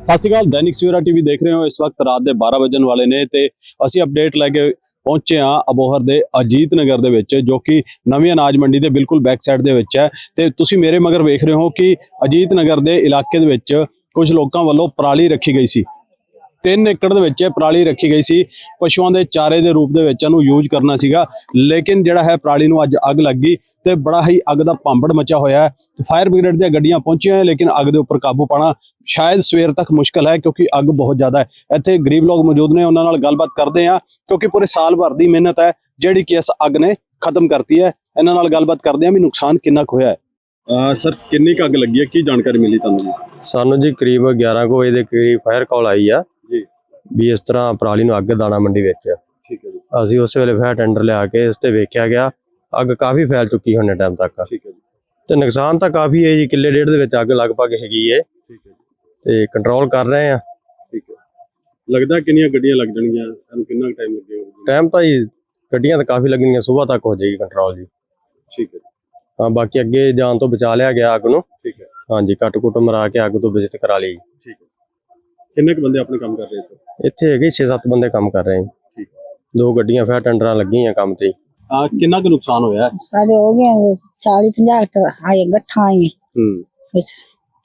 ਸਤਿ ਸ਼੍ਰੀ ਅਕਾਲ, ਦੈਨਿਕ ਸਵੇਰਾ ਟੀਵੀ ਦੇਖ ਰਹੇ ਹੋ। ਇਸ ਵਕਤ ਰਾਤ ਦੇ 12 ਵਜਣ ਵਾਲੇ ਨੇ ਤੇ ਅਸੀਂ ਅਪਡੇਟ ਲੈ ਕੇ ਪਹੁੰਚੇ ਹਾਂ ਅਬੋਹਰ ਦੇ ਅਜੀਤ ਨਗਰ ਦੇ ਵਿੱਚ, ਜੋ ਕਿ ਨਵੀਂ ਅਨਾਜ ਮੰਡੀ ਦੇ ਬਿਲਕੁਲ ਬੈਕ ਸਾਈਡ ਦੇ ਵਿੱਚ ਹੈ। ਤੇ ਤੁਸੀਂ ਮੇਰੇ ਮਗਰ ਵੇਖ ਰਹੇ ਹੋ ਕਿ ਅਜੀਤ ਨਗਰ ਦੇ ਇਲਾਕੇ ਦੇ ਵਿੱਚ ਕੁਝ ਲੋਕਾਂ ਵੱਲੋਂ ਪਰਾਲੀ ਰੱਖੀ ਗਈ ਸੀ। 3 ਏਕੜ ਦੇ ਵਿੱਚ ਪਰਾਲੀ ਰੱਖੀ ਗਈ ਸੀ। ਪਸ਼ੂਆਂ ਦੇ ਚਾਰੇ ਦੇ ਰੂਪ ਦੇ ਵਿੱਚ ਇਹਨੂੰ ਯੂਜ਼ ਕਰਨਾ ਸੀਗਾ। ਲੇਕਿਨ ਜਿਹੜਾ ਹੈ ਪਰਾਲੀ ਨੂੰ ਅੱਜ ਅੱਗ ਲੱਗ ਗਈ। ਤੇ ਬੜਾ ਹੀ ਅੱਗ ਦਾ ਭਾਂਬੜ ਮਚਿਆ ਹੋਇਆ ਹੈ। ਤੇ ਫਾਇਰ ਬ੍ਰਿਗੇਡ ਦੀਆਂ ਗੱਡੀਆਂ ਪਹੁੰਚੀਆਂ ਹੈ ਲੇਕਿਨ ਅੱਗ ਦੇ ਉੱਪਰ ਕਾਬੂ ਪਾਣਾ ਸ਼ਾਇਦ ਸਵੇਰ ਤੱਕ ਮੁਸ਼ਕਲ ਹੈ ਕਿਉਂਕਿ ਅੱਗ ਬਹੁਤ ਜ਼ਿਆਦਾ ਹੈ। ਇੱਥੇ ਗਰੀਬ ਲੋਕ ਮੌਜੂਦ ਨੇ ਉਹਨਾਂ ਨਾਲ ਗੱਲਬਾਤ ਕਰਦੇ ਆ ਕਿਉਂਕਿ ਪੂਰੇ ਸਾਲ ਭਰ ਦੀ ਮਿਹਨਤ ਹੈ ਜਿਹੜੀ ਕਿ ਇਸ ਅੱਗ ਨੇ ਖਤਮ ਕਰਤੀ ਹੈ। ਇਹਨਾਂ ਨਾਲ ਗੱਲਬਾਤ ਕਰਦੇ ਆ ਵੀ ਨੁਕਸਾਨ ਕਿੰਨਾ ਕੁ ਹੋਇਆ ਹੈ। ਸਰ ਕਿੰਨੀ ਕੁ ਅੱਗ ਲੱਗੀ ਹੈ? ਕੀ ਜਾਣਕਾਰੀ ਮਿਲੀ ਤੁਹਾਨੂੰ ਜੀ? ਸਾਨੂੰ ਜੀ ਕਰੀਬ 11 ਕੁ ਵਜੇ ਦੇ ਕਰੀਬ ਫਾਇਰ ਕਾਲ ਆਈ ਆ। ਜੀ। ਵੀ ਇਸ ਤਰ੍ਹਾਂ ਪਰਾਲੀ ਨੂੰ ਅੱਗ ਦਾਣਾ ਮੰਡੀ ਵਿੱਚ ਠੀਕ ਹੈ ਜੀ। ਅਸੀਂ ਉਸ ਵੇਲੇ ਫਾਇਰ ਟੈਂਡਰ ਲਿਆ ਕੇ ਇਸ ਤੇ ਵੇਖਿਆ ਗਿਆ। ਅੱਗ ਕਾਫੀ ਫੈਲ ਚੁੱਕੀ ਹੋਣੇ ਟਾਈਮ ਤੱਕ। ਠੀਕ ਹੈ ਜੀ। ਤੇ ਨੁਕਸਾਨ ਤਾਂ ਕਾਫੀ ਹੈ ਜੀ ਕਿੱਲੇ ਡੇਢ ਦੇ ਵਿੱਚ ਅੱਗ ਲਗਭਗ ਹੈਗੀ ਏ ਠੀਕ ਹੈ ਜੀ। ਤੇ ਕੰਟਰੋਲ ਕਰ ਰਹੇ ਆ ਠੀਕ ਹੈ। ਲੱਗਦਾ ਕਿੰਨੀਆਂ ਗੱਡੀਆਂ ਲੱਗ ਜਾਣਗੀਆਂ ਸਾਨੂੰ ਕਿੰਨਾ ਟਾਈਮ ਲੱਗੇਗਾ ਟਾਈਮ ਤਾਂ ਜੀ ਗੱਡੀਆਂ ਤਾਂ ਕਾਫੀ ਲੱਗਣੀਆਂ ਸਵੇਰ ਤੱਕ ਹੋ ਜਾਏਗੀ ਕੰਟਰੋਲ ਜੀ। ਠੀਕ ਹੈ ਹਾਂ ਬਾਕੀ ਅੱਗੇ ਜਾਣ ਤੋਂ ਬਚਾ ਲਿਆ ਗਿਆ ਅੱਗ ਨੂੰ। ਠੀਕ ਹੈ। ਹਾਂਜੀ ਕੱਟ ਕੁੱਟ ਮਰਾ ਕੇ ਅੱਗ ਤੋਂ ਬਚਤ ਕਰਾ ਲਈ। ਠੀਕ ਹੈ। ਕਿੰਨੇ ਕੁ ਬੰਦੇ ਆਪਣੇ ਕੰਮ ਕਰ ਰਹੇ ਸਰ ਇੱਥੇ ਹੈਗੇ 6-7 ਬੰਦੇ ਕੰਮ ਕਰ ਰਹੇ। ਨੇ ਠੀਕ ਦੋ ਗੱਡੀਆਂ ਫਾਇਰ ਟੈਂਡਰਾਂ ਲੱਗੀਆਂ ਕੰਮ ਤੇ। ਆ ਕਿੰਨਾ ਕੁ ਨੁਕਸਾਨ ਹੋਇਆ? ਸਾਡੇ ਹੋ ਗਏ 40 50 ਤਾਂ ਆਏ ਗੱਠਾਂ ਆਈਆਂ। ਹੂੰ। ਵਿੱਚ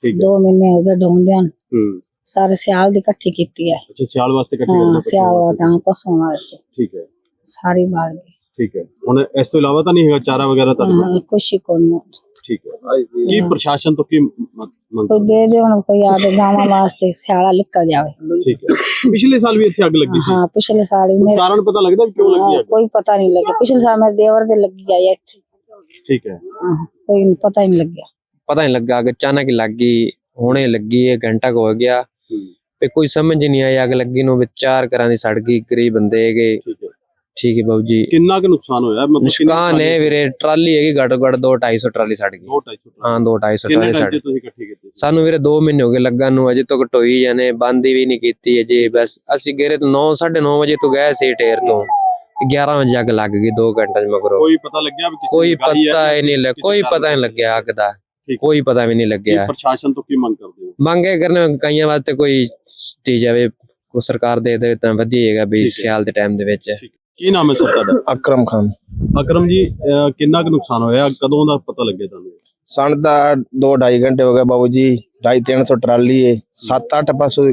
ਠੀਕ ਹੈ। ਦੋ ਮਹੀਨੇ ਹੋ ਗਏ ਢੋਂਦਿਆਂ ਨੂੰ। ਹੂੰ। ਸਾਰੇ ਸਿਆਲ ਦੀ ਇਕੱਠੀ ਕੀਤੀ ਹੈ। ਅੱਛਾ ਸਿਆਲ ਵਾਸਤੇ ਇਕੱਠੇ ਹਾਂ ਕਰਨਾ ਸਿਆਲ ਵਾ ਤਾਂ ਪਸੋਂ ਵਾਸਤੇ। ਠੀਕ ਹੈ। ਸਾਰੀ ਬਾਲ ਗਈ। ਠੀਕ ਹੈ। ਹੁਣ ਇਸ ਤੋਂ ਇਲਾਵਾ ਤਾਂ ਨਹੀਂ ਹੈਗਾ ਚਾਰਾ ਵਗੈਰਾ ਤਾਂ ਹਾਂ ਕੁਛ ਹੀ ਕੋਲ ਠੀਕ ਹੈ। ਕੀ ਪ੍ਰਸ਼ਾਸਨ ਤੋਂ ਕੀ ਮੰਗ ਕੋਈ ਦੇ ਦੇ ਹੁਣ ਕੋਈ ਆਦੇ ਗਾਵਾਂ ਵਾਸਤੇ ਸਿਆਲਾ ਨਿਕਲ ਜਾਵੇ। ਠੀਕ ਹੈ। ਪਿਛਲੇ ਸਾਲ ਵੀ ਇੱਥੇ ਅੱਗ ਲੱਗੀ ਸੀ। ਹਾਂ ਪਿਛਲੇ ਸਾਲ ਹੀ ਮੇਰੇ ਕਾਰਨ ਪਤਾ ਲੱਗਦਾ ਵੀ ਕਿਉਂ ਲੱਗੀ ਹਾਂ, ਅੱਗ? ਕੋਈ ਪਤਾ ਨਹੀਂ ਲੱਗਿਆ। ਪਿਛਲੇ ਸਾਲ ਮੇਰੇ ਦੇਵਰ ਦੇ ਲੱਗੀ ਆਈ ਇੱਥੇ। ਠੀਕ ਹੈ। ਹਾਂ, ਕੋਈ ਨੀ ਪਤਾ ਹੀ ਨਹੀਂ ਲੱਗਿਆ। ਪਤਾ ਨਹੀਂ ਲੱਗਾ ਕਿ ਅਚਾਨਕ ਲੱਗ ਗਈ ਹੁਣੇ ਲੱਗੀ ਹੈ ਘੰਟਾ ਹੋ ਗਿਆ। ਤੇ ਕੋਈ ਸਮਝ ਨਹੀਂ ਆਈ ਅੱਗ ਲੱਗੀ ਨੂੰ ਵਿਚਾਰ ਕਰਾਂ ਦੀ ਸੜ ਗਈ ਗਰੀਬ ਬੰਦੇ ਹੈਗੇ। ਠੀਕ ਹੈ ਬਾਬੂ ਜੀ। ਕਿੰਨਾ ਕੁ ਨੁਕਸਾਨ ਹੋਇਆ? ਮਤਲਬ ਨਿਸ਼ਕਾਨ ਹੈ ਵੀਰੇ ਟਰਾਲੀ ਹੈਗੀ ਘੱਟੋ ਘੱਟ 2 250 ਟਰਾਲੀ ਸੜ ਗਈ। 250 ਹਾਂ 2 250 ਕਿੰਨੇ ਟਰਾਲੀ ਸੜ ਗਈ। ਤੁਸੀਂ ਇਕੱਠੀ ਕੀਤੀ? ਸਾਨੂੰ ਵੀਰੇ 2 ਮਹੀਨੇ ਹੋ ਗਏ ਲੱਗਣ ਨੂੰ ਅਜੇ ਤੱਕ ਟੋਈ ਜਾਨੇ ਬੰਦੀ ਵੀ ਨਹੀਂ ਕੀਤੀ ਅਜੇ ਬਸ ਅਸੀਂ ਗੇਰੇ ਤੋਂ 9 9:30 ਵਜੇ ਤੋਂ ਗਏ ਸੀ ਢੇਰ ਤੋਂ। 11 ਵਜੇ ਅੱਗ ਲੱਗ ਗਈ 2 ਘੰਟੇ ਮਗਰੋਂ। ਕੋਈ ਪਤਾ ਲੱਗਿਆ ਵੀ ਕਿਸੇ ਕੋਈ ਪਤਾ ਹੀ ਨਹੀਂ ਲੱਗ ਕੋਈ ਪਤਾ ਨਹੀਂ ਲੱਗਿਆ ਅੱਗ ਦਾ। ਕੋਈ ਪਤਾ ਵੀ ਨਹੀਂ ਲੱਗਿਆ। ਪ੍ਰਸ਼ਾਸਨ ਤੋਂ ਕੀ ਮੰਗ ਕਰਦੇ ਹੋ? ਮੰਗੇ ਕਰਨੇ ਕਈਆਂ ਵਾਸਤੇ ਕੋਈ ਦੀ ਜਾਵੇ ਕੋ ਸਰਕਾਰ ਦੇ ਦੇ ਤਾਂ ਵਧੀਆ ਹੈਗਾ ਵੀ। ਸਿਆਲ ਦੇ ਟਾਈਮ ਦੇ ਵਿੱਚ। ਕੀ ਨਾਮ ਹੈ ਸਰ ਤੁਹਾਡਾ? ਅਕਰਮ ਖਾਨ। ਅਕਰਮ ਜੀ ਅਹ ਕਿੰਨਾ ਕੁ ਨੁਕਸਾਨ ਹੋਇਆ? ਕਦੋਂ ਦਾ ਪਤਾ ਲੱਗਿਆ ਤੁਹਾਨੂੰ? ਸਣ ਦਾ 2.5 ਘੰਟੇ ਹੋ ਗਏ ਬਾਬੂ ਜੀ 250 ਟਰਾਲੀ ਏ 7-8 ਪਸ਼ੂ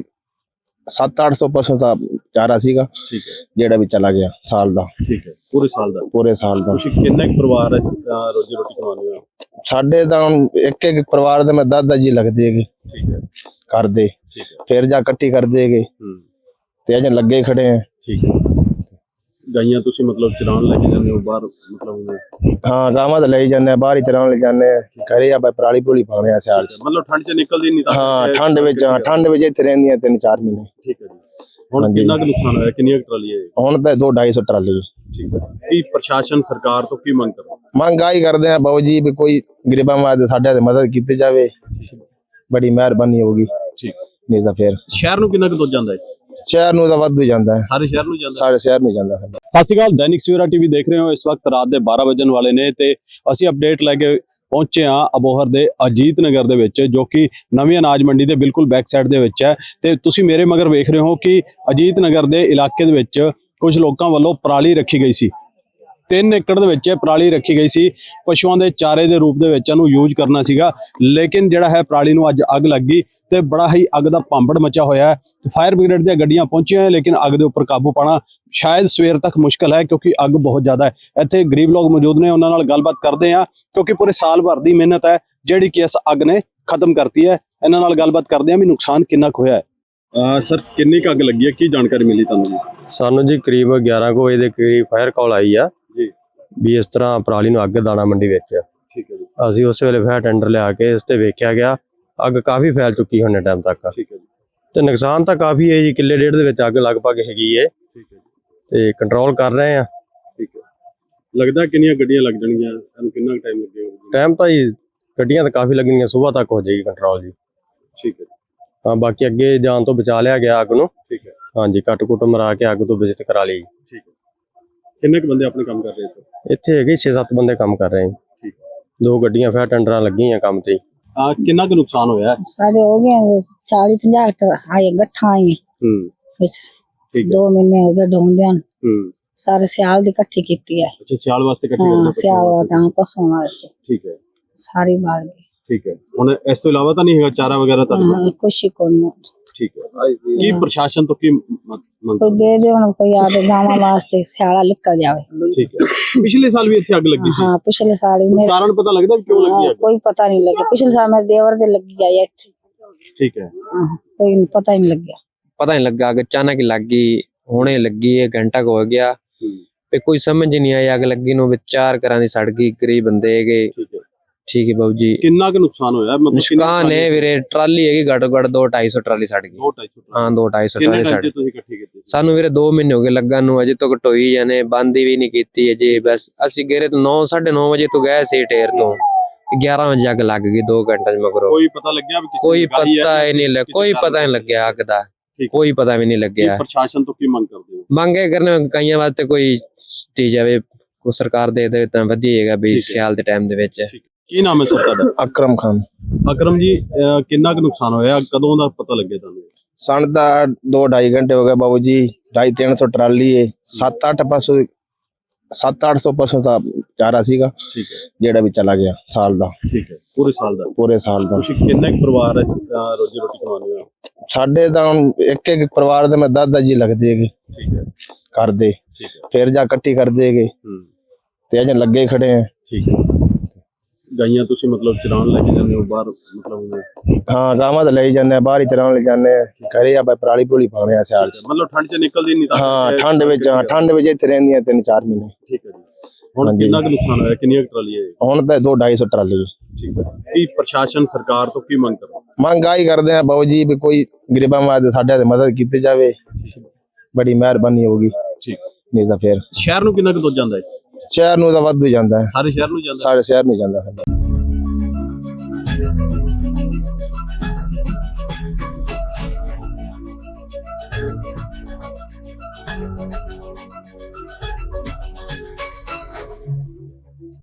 7-800 ਪਸ਼ੂ ਦਾ ਚਾਰਾ ਸੀਗਾ ਠੀਕ ਹੈ। ਜਿਹੜਾ ਵੀ ਚਲਾ ਗਿਆ ਸਾਲ ਦਾ। ਠੀਕ ਹੈ। ਪੂਰੇ ਸਾਲ ਦਾ? ਪੂਰੇ ਸਾਲ ਦਾ। ਤੁਸੀਂ ਕਿੰਨੇ ਕੁ ਪਰਿਵਾਰ ਹੈ ਅਹ ਰੋਜੀ ਰੋਟੀ ਕਮਾਉਂਦੇ ਹੋ? ਸਾਡੇ ਤਾਂ ਇੱਕ ਇੱਕ ਪਰਿਵਾਰ ਦੇ ਮੈਂ ਦਾਦਾ ਜੀ ਲੱਗਦੇ ਹੈਗੇ। ਠੀਕ ਹੈ। ਕਰਦੇ। ਠੀਕ ਹੈ। ਫਿਰ ਜਾ ਇਕੱਠੀ ਕਰਦੇ ਹੈਗੇ। ਹੂੰ। ਤੇ ਅਜੇ ਲੱਗੇ ਖੜੇ ਆ। ਠੀਕ ਹੈ। ਗਾਈਆਂ ਤੁਸੀਂ ਮਤਲਬ ਚਰਾਉਣ ਲੈ ਕੇ ਜਾਂਦੇ ਹੋ ਬਾਹਰ ਮਤਲਬ ਹਾਂ ਗਾਵਾਂ ਤਾਂ ਲਈ ਜਾਂਦੇ ਆ ਬਾਹਰ ਹੀ ਚਰਾਉਣ ਲੈ ਜਾਂਦੇ ਆ ਘਰੇ ਆ ਬਈ ਪਰਾਲੀ ਪੂਲੀ ਪਾਉਣੇ ਆ ਸਿਆਲ ਚ। ਮਤਲਬ ਠੰਡ ਚ ਨਿਕਲਦੀ ਨਹੀਂ ਹਾਂ ਠੰਡ ਵਿੱਚ ਹਾਂ ਠੰਡ ਵਿੱਚ ਇੱਥੇ ਰਹਿੰਦੀਆਂ ਤਿੰਨ ਚਾਰ ਮਹੀਨੇ। ਠੀਕ ਹੈ ਜੀ। ਹੁਣ। ਕਿੰਨਾ ਕੁ ਨੁਕਸਾਨ ਹੋਇਆ? ਕਿੰਨੀਆਂ ਟਰਾਲੀਆਂ ਹੁਣ ਤਾਂ 2 250 ਟਰਾਲੀ। ਠੀਕ ਹੈ। ਕੀ ਪ੍ਰਸ਼ਾਸਨ ਸਰਕਾਰ ਤੋਂ ਕੀ ਮੰਗ ਕਰੋ ਮੰਗਾਈ ਕਰਦੇ ਆ ਬਾਬੂ ਜੀ ਵੀ ਕੋਈ ਗਰੀਬਾਂ ਵਾਸਤੇ ਸਾਡੇ ਤੇ ਮਦਦ ਕੀਤੀ ਜਾਵੇ। ਬੜੀ ਮਿਹਰਬਾਨੀ ਹੋਊਗੀ। ਠੀਕ ਨਹੀਂ ਤਾਂ ਫਿਰ। ਸ਼ਹਿਰ ਨੂੰ ਕਿੰਨਾ ਕੁ ਦੁੱਧ ਜਾਂਦਾ ਹੈ? ਸ਼ਹਿਰ ਨੂੰ ਤਾਂ ਵਾਧੂ ਜਾਂਦਾ ਹੈ। ਸਾਰੇ ਸ਼ਹਿਰ ਨੂੰ ਜਾਂਦਾ ਸਾਡੇ ਸ਼ਹਿਰ ਨੂੰ ਜਾਂਦਾ ਸਾਡਾ ਸਤਿ ਸ਼੍ਰੀ ਅਕਾਲ ਦੈਨਿਕ ਸਵੇਰਾ ਟੀਵੀ ਦੇਖ ਰਹੇ ਹੋ। ਇਸ ਵਕਤ ਰਾਤ ਦੇ 12 ਵਜਣ ਵਾਲੇ ਨੇ ਤੇ ਅਸੀਂ ਅਪਡੇਟ ਲੈ ਕੇ ਪਹੁੰਚੇ ਹਾਂ ਅਬੋਹਰ ਦੇ ਅਜੀਤ ਨਗਰ ਦੇ ਵਿੱਚ ਜੋ ਕਿ ਨਵੀਂ ਅਨਾਜ ਮੰਡੀ ਦੇ ਬਿਲਕੁਲ ਬੈਕ ਸਾਈਡ ਦੇ ਵਿੱਚ ਹੈ। ਤੇ ਤੁਸੀਂ ਮੇਰੇ ਮਗਰ ਵੇਖ ਰਹੇ ਹੋ ਕਿ ਅਜੀਤ ਨਗਰ ਦੇ ਇਲਾਕੇ ਦੇ ਵਿੱਚ ਕੁਝ ਲੋਕਾਂ ਵੱਲੋਂ ਪਰਾਲੀ ਰੱਖੀ ਗਈ ਸੀ। 3 ਏਕੜ ਦੇ ਵਿੱਚ ਇਹ ਪਰਾਲੀ ਰੱਖੀ ਗਈ ਸੀ। ਪਸ਼ੂਆਂ ਦੇ ਚਾਰੇ ਦੇ ਰੂਪ ਦੇ ਵਿੱਚ ਇਹਨੂੰ ਯੂਜ਼ ਕਰਨਾ ਸੀਗਾ। ਲੇਕਿਨ ਜਿਹੜਾ ਹੈ ਪਰਾਲੀ ਨੂੰ ਅੱਜ ਅੱਗ ਲੱਗ ਗਈ ਤੇ ਬੜਾ ਹੀ ਅੱਗ ਦਾ ਭਾਂਬੜ ਮਚਿਆ ਹੋਇਆ ਹੈ। ਤੇ ਫਾਇਰ ਬ੍ਰਿਗੇਡ ਦੀਆਂ ਗੱਡੀਆਂ ਪਹੁੰਚੀਆਂ ਹੈ ਲੇਕਿਨ ਅੱਗ ਦੇ ਉੱਪਰ ਕਾਬੂ ਪਾਣਾ ਸ਼ਾਇਦ ਸਵੇਰ ਤੱਕ ਮੁਸ਼ਕਲ ਹੈ ਕਿਉਂਕਿ ਅੱਗ ਬਹੁਤ ਜ਼ਿਆਦਾ ਹੈ। ਇੱਥੇ ਗਰੀਬ ਲੋਕ ਮੌਜੂਦ ਨੇ ਉਹਨਾਂ ਨਾਲ ਗੱਲਬਾਤ ਕਰਦੇ ਆ ਕਿਉਂਕਿ ਪੂਰੇ ਸਾਲ ਭਰ ਦੀ ਮਿਹਨਤ ਹੈ ਜਿਹੜੀ ਕਿ ਇਸ ਅੱਗ ਨੇ ਖਤਮ ਕਰਤੀ ਹੈ। ਇਹਨਾਂ ਨਾਲ ਗੱਲਬਾਤ ਕਰਦੇ ਆ ਵੀ ਨੁਕਸਾਨ ਕਿੰਨਾ ਕੁ ਹੋਇਆ ਹੈ। ਸਰ ਕਿੰਨੀ ਕੁ ਅੱਗ ਲੱਗੀ ਹੈ? ਕੀ ਜਾਣਕਾਰੀ ਮਿਲੀ ਤੁਹਾਨੂੰ? ਸਾਨੂੰ ਜੀ ਕਰੀਬ 11 ਕੁ ਵਜੇ ਦੇ ਕਰੀਬ ਫਾਇਰ ਕਾਲ ਆਈ ਆ। ਵੀ ਇਸ ਤਰ੍ਹਾਂ ਪਰਾਲੀ ਨੂੰ ਅੱਗ ਦਾਣਾ ਮੰਡੀ ਵਿੱਚ। ਠੀਕ ਹੈ ਜੀ। ਅਸੀਂ ਉਸ ਵੇਲੇ ਫਾਇਰ ਟੈਂਡਰ ਲਿਆ ਕੇ ਇਸ ਤੇ ਵੇਖਿਆ ਗਿਆ ਅੱਗ ਕਾਫੀ ਫੈਲ ਚੁੱਕੀ ਹੋਣੇ ਟਾਈਮ ਤੱਕ। ਠੀਕ ਹੈ ਜੀ। ਤੇ ਨੁਕਸਾਨ ਤਾਂ ਕਾਫੀ ਹੈ ਜੀ ਕਿੱਲੇ ਡੇਢ ਦੇ ਵਿੱਚ ਅੱਗ ਲਗਭਗ ਹੈਗੀ ਏ। ਠੀਕ ਹੈ ਜੀ, ਤੇ ਕੰਟਰੋਲ ਕਰ ਰਹੇ ਆ। ਠੀਕ ਹੈ। ਲੱਗਦਾ ਕਿੰਨੀਆਂ ਗੱਡੀਆਂ ਲੱਗ ਜਾਣਗੀਆਂ ਤੁਹਾਨੂੰ ਕਿੰਨਾ ਟਾਈਮ ਲੱਗੇਗਾ ਟਾਈਮ ਤਾਂ ਜੀ ਗੱਡੀਆਂ ਤਾਂ ਕਾਫੀ ਲੱਗਣੀਆਂ ਸਵੇਰ ਤੱਕ ਹੋ ਜਾਏਗੀ ਕੰਟਰੋਲ ਜੀ। ਠੀਕ ਹੈ ਹਾਂ ਬਾਕੀ ਅੱਗੇ ਜਾਣ ਤੋਂ ਬਚਾ ਲਿਆ ਗਿਆ ਅੱਗ ਨੂੰ। ਠੀਕ ਹੈ। ਹਾਂਜੀ ਕੱਟ ਕੁੱਟ ਮਰਾ ਕੇ ਅੱਗ ਤੋਂ ਬਚਤ ਕਰਾ ਲਈ। ਕਿੰਨੇ ਕੁ ਬੰਦੇ ਆਪਣੇ ਕੰਮ ਕਰ ਰਹੇ ਸਰ ਇੱਥੇ ਹੈਗੇ 6-7 ਬੰਦੇ ਕੰਮ ਕਰ ਰਹੇ ਨੇ ਠੀਕ ਦੋ ਗੱਡੀਆਂ ਫਾਇਰ ਟੈਂਡਰਾਂ ਲੱਗੀਆਂ ਕੰਮ ਤੇ। ਆ ਕਿੰਨਾ ਕੁ ਨੁਕਸਾਨ ਹੋਇਆ? ਹੈ? ਸਾਡੇ ਹੋ ਗਏ 40 50 ਹectare ਆਏ ਗੱਠਾਂ ਆਈਆਂ। ਹੂੰ। ਠੀਕ ਹੈ ਦੋ ਮਹੀਨੇ ਹੋ ਗਏ ਡੋਂਦਿਆਂ। ਹੂੰ। ਸਾਰੇ ਸਿਆਲ ਦੀ ਇਕੱਠੀ ਕੀਤੀ ਹੈ ਅੱਛਾ ਸਿਆਲ ਵਾਸਤੇ ਇਕੱਠੀ ਹਾਂ ਕਰਦੇ ਸਿਆਲ ਵਾਸਤੇ ਠੀਕ ਹੈ। ਸਾਰੀ ਬਾਲ ਗਈ। ਠੀਕ ਹੈ। ਹੁਣ ਇਸ ਤੋਂ ਇਲਾਵਾ ਤਾਂ ਨਹੀਂ ਹੈਗਾ ਚਾਰਾ ਵਗੈਰਾ ਤਾਂ ਹਾਂ, ਕੁਛ ਹੀ ਕੋਈ ਠੀਕ ਹੈ। ਕੀ ਪ੍ਰਸ਼ਾਸਨ ਤੋਂ ਕੀ ਮੰਗ ਕੋਈ ਦੇ ਦੇ ਹੁਣ ਕੋਈ ਆਦੇ ਗਾਵਾਂ ਵਾਸਤੇ ਸਿਆਲਾ ਨਿਕਲ ਜਾਵੇ। ਠੀਕ ਹੈ। ਪਿਛਲੇ ਸਾਲ ਵੀ ਇੱਥੇ ਅੱਗ ਲੱਗੀ ਸੀ। ਹਾਂ ਪਿਛਲੇ ਸਾਲ ਵੀ ਮੇਰੇ ਕਾਰਨ ਪਤਾ ਲੱਗਦਾ ਵੀ ਕਿਉਂ ਲੱਗੀ ਹਾਂ, ਅੱਗ? ਕੋਈ ਪਤਾ ਨਹੀਂ ਲੱਗਿਆ। ਪਿਛਲੇ ਸਾਲ ਮੇਰੇ ਦੇਵਰ ਦੇ ਲੱਗੀ ਆਈ ਇੱਥੇ। ਠੀਕ ਹੈ। ਹਾਂ, ਕੋਈ ਨੀ ਪਤਾ ਹੀ ਨਹੀਂ ਲੱਗਿਆ। ਪਤਾ ਨਹੀਂ ਲੱਗਾ ਕਿ ਅਚਾਨਕ ਹੀ ਲੱਗ ਗਈ ਹੁਣੇ ਲੱਗੀ ਹੈ ਘੰਟਾ ਕੁ ਹੋ ਗਿਆ। ਤੇ ਕੋਈ ਸਮਝ ਨਹੀਂ ਆਈ ਅੱਗ ਲੱਗੀ ਨੂੰ ਵਿੱਚ ਚਾਰ ਘਰਾਂ ਦੀ ਸੜ ਗਈ ਗਰੀਬ ਬੰਦੇ ਹੈਗੇ। ਠੀਕ ਹੈ ਬਾਬੂ ਜੀ। ਕਿੰਨਾ ਕੁ ਨੁਕਸਾਨ ਹੋਇਆ? ਮਤਲਬ ਨਿਸ਼ਕਾਨ ਹੈ ਵੀਰੇ ਟਰਾਲੀ ਹੈਗੀ ਘੱਟੋ ਘੱਟ 2 250 ਟਰਾਲੀ ਸੜ ਗਈ। 250 ਹਾਂ 2 250 ਕਿੰਨੇ ਟਰਾਲੀ ਸੜ ਘੰਟੇ ਤੁਸੀਂ ਇਕੱਠੀ ਕੀਤੀ? ਸਾਨੂੰ ਵੀਰੇ 2 ਮਹੀਨੇ ਹੋ ਗਏ ਲੱਗਣ ਨੂੰ ਅਜੇ ਤੱਕ ਟੋਈ ਜਾਣੇ ਬੰਦੀ ਵੀ ਨਹੀਂ ਕੀਤੀ ਅਜੇ ਬਸ ਅਸੀਂ ਗੇਰੇ ਤੋਂ 9 9:30 ਵਜੇ ਤੋਂ ਗਏ ਸੀ ਟੇਰ ਤੋਂ। ਤੇ 11 ਵਜੇ ਅੱਗ ਲੱਗ ਗਈ 2 ਘੰਟੇ ਮਗਰੋਂ। ਕੋਈ ਪਤਾ ਲੱਗਿਆ ਵੀ ਕਿਸੇ ਕੋਈ ਪਤਾ ਹੀ ਨਹੀਂ ਲੱਗ ਕੋਈ ਪਤਾ ਨਹੀਂ ਲੱਗਿਆ ਅੱਗ ਦਾ। ਕੋਈ ਪਤਾ ਵੀ ਨਹੀਂ ਲੱਗਿਆ। ਪ੍ਰਸ਼ਾਸਨ ਤੋਂ ਕੀ ਮੰਗ ਕਰਦੇ ਹੋ? ਮੰਗੇ ਕਰਨੇ ਕਈਆਂ ਵਾਸਤੇ ਕੋਈ ਦੀ ਜਾਵੇ ਕੋ ਸਰਕਾਰ ਦੇ ਦੇ ਤਾਂ ਵਧੀਆ ਹੈਗਾ ਵੀ। ਸਿਆਲ ਦੇ ਟਾਈਮ ਦੇ ਵਿੱਚ। ਕੀ ਨਾਮ ਹੈ ਸਰ ਤੁਹਾਡਾ? ਅਕਰਮ ਖਾਨ। ਅਕਰਮ ਜੀ ਅਹ ਕਿੰਨਾ ਕੁ ਨੁਕਸਾਨ ਹੋਇਆ? ਕਦੋਂ ਦਾ ਪਤਾ ਲੱਗਿਆ ਤੁਹਾਨੂੰ? ਤਾਂ 2 2.5 ਘੰਟੇ ਹੋ ਗਏ ਬਾਬੂ ਜੀ 2.5 300 ਟਰਾਲੀ ਏ 7 8 ਪਾਸੋਂ 7 800 ਪਾਸੋਂ ਤਾਂ ਚਾਰਾ ਸੀਗਾ ਠੀਕ ਹੈ। ਜਿਹੜਾ ਵੀ ਚਲਾ ਗਿਆ ਸਾਲ ਦਾ। ਠੀਕ ਹੈ ਪੂਰੇ ਸਾਲ ਦਾ? ਪੂਰੇ ਸਾਲ ਦਾ। ਤੁਸੀਂ ਕਿੰਨੇ ਕੁ ਪਰਿਵਾਰ ਹੈ ਅਹ ਰੋਜੀ ਰੋਟੀ ਕਮਾਉਂਦੇ ਹੋ? ਸਾਡੇ ਤਾਂ ਇੱਕ ਇੱਕ ਪਰਿਵਾਰ ਦੇ ਮੈਂ ਦਾਦਾ ਜੀ ਲੱਗਦੇ ਹੈਗੇ। ਠੀਕ ਹੈ। ਕਰਦੇ ਠੀਕ ਹੈ। ਫਿਰ ਜਾ ਇਕੱਠੀ ਕਰਦੇ ਹੈਗੇ। ਹੂੰ। ਤੇ ਅਜੇ ਲੱਗੇ ਖੜੇ ਆ। ਠੀਕ ਹੈ। ਗਾਈਆਂ ਤੁਸੀਂ ਮਤਲਬ ਚਰਾਉਣ ਲੈ ਕੇ ਜਾਂਦੇ ਹੋ ਬਾਹਰ ਮਤਲਬ ਹਾਂ ਗਾਵਾਂ ਤਾਂ ਲਈ ਜਾਂਦੇ ਆ ਬਾਹਰ ਹੀ ਚਰਾਉਣ ਲੈ ਜਾਂਦੇ ਆ। ਘਰੇ ਆ ਬਈ ਪਰਾਲੀ ਪੂਲੀ ਪਾਉਣੇ ਆ ਸਿਆਲ ਚ। ਮਤਲਬ ਠੰਡ ਚ ਨਿਕਲਦੀ ਨਹੀਂ ਤਾਂ ਹਾਂ ਠੰਡ ਵਿੱਚ ਹਾਂ ਠੰਡ ਵਿੱਚ ਇੱਥੇ ਰਹਿੰਦੀਆਂ ਤਿੰਨ ਚਾਰ ਮਹੀਨੇ। ਠੀਕ ਹੈ ਜੀ। ਹੁਣ। ਕਿੰਨਾ ਕੁ ਨੁਕਸਾਨ ਹੋਇਆ? ਕਿੰਨੀਆਂ ਟਰਾਲੀਆਂ ਹੁਣ ਤਾਂ 2 250 ਟਰਾਲੀ। ਠੀਕ ਹੈ। ਕੀ ਪ੍ਰਸ਼ਾਸਨ ਸਰਕਾਰ ਤੋਂ ਕੀ ਮੰਗ ਕਰੋ ਮੰਗਾਈ ਕਰਦੇ ਆ ਬਾਬੂ ਜੀ ਵੀ ਕੋਈ ਗਰੀਬਾਂ ਵਾਸਤੇ ਸਾਡੇ ਤੇ ਮਦਦ ਕੀਤੀ ਜਾਵੇ। ਬੜੀ ਮਿਹਰਬਾਨੀ ਹੋਊਗੀ। ਠੀਕ ਨਹੀਂ ਤਾਂ ਫਿਰ। ਸ਼ਹਿਰ ਨੂੰ ਕਿੰਨਾ ਕੁ ਦੁੱਧ ਜਾਂਦਾ ਹੈ? ਸ਼ਹਿਰ ਨੂੰ ਤਾਂ ਵੱਧ ਹੀ ਜਾਂਦਾ ਹੈ। ਸਾਰੇ ਸ਼ਹਿਰ ਨੂੰ ਜਾਂਦਾ ਸਾਡੇ ਸ਼ਹਿਰ ਨਹੀਂ ਜਾਂਦਾ ਸਾਡਾ